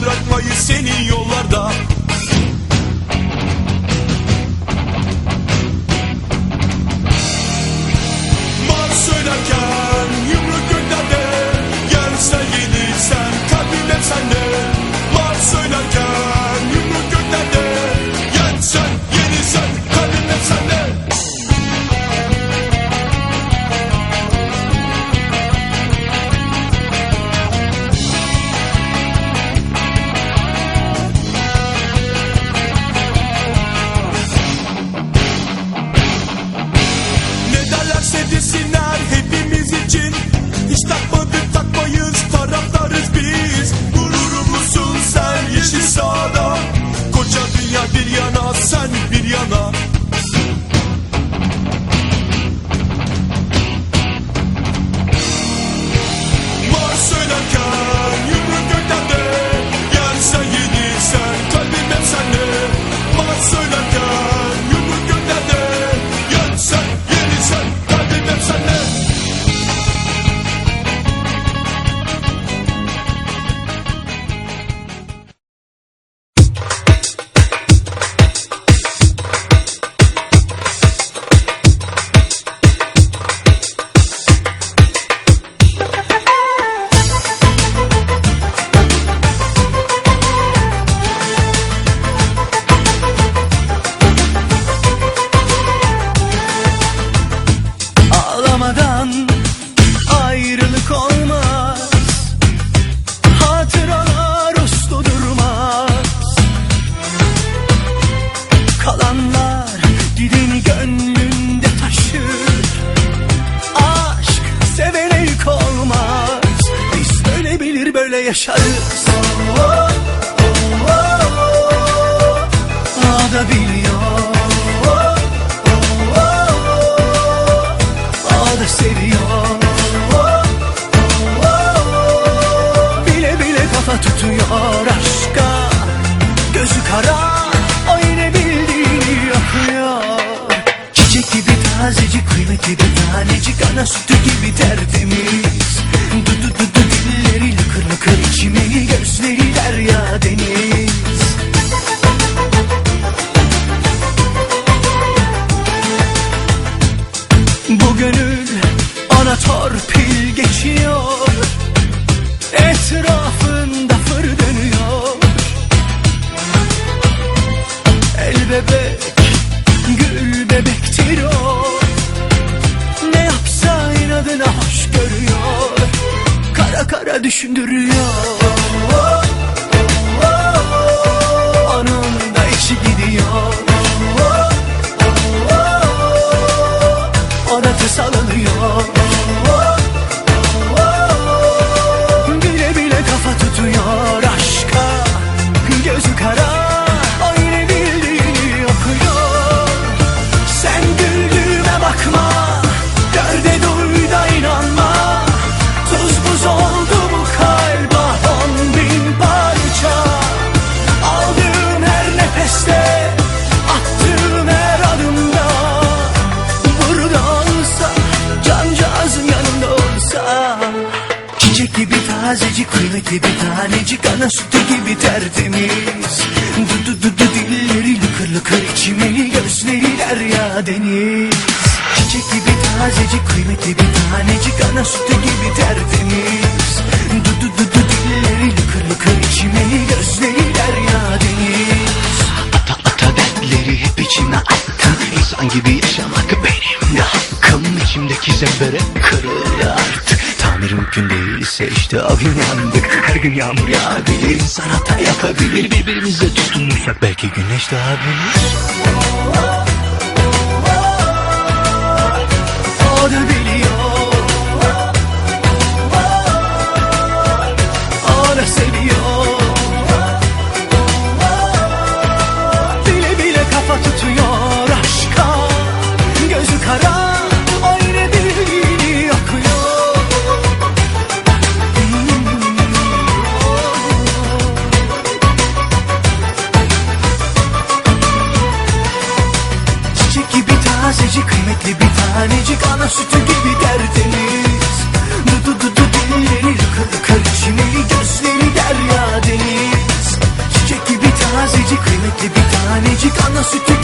zaman bırakmayız senin yollarda yaşarız. Oh, oh, oh, biliyor Oh, seviyor. Bile bile kafa tutuyor aşka. Gözü kara o yine bildiğini yapıyor. Çiçek gibi tazecik kıymetli bir tanecik. Ana sütü düşündürüyor Onun da içi gidiyor tazecik kıymetli bir tanecik Ana sütü gibi tertemiz. Du du du dilleri lıkır lıkır içimi Gözleri derya deniz. Çiçek gibi tazecik kıymetli bir tanecik Ana sütü gibi tertemiz. Du du du dilleri lıkır lıkır içimi Gözleri derya deniz değilse işte av inandık Her gün yağmur yağabilir insan hata yapabilir Birbirimize tutunursak belki güneş doğabilir O da biliyor sütü gibi tertemiz Du du du du dilleri lıkır çimeli gözleri derya deniz. Çiçek gibi tazecik kıymetli bir tanecik ana sütü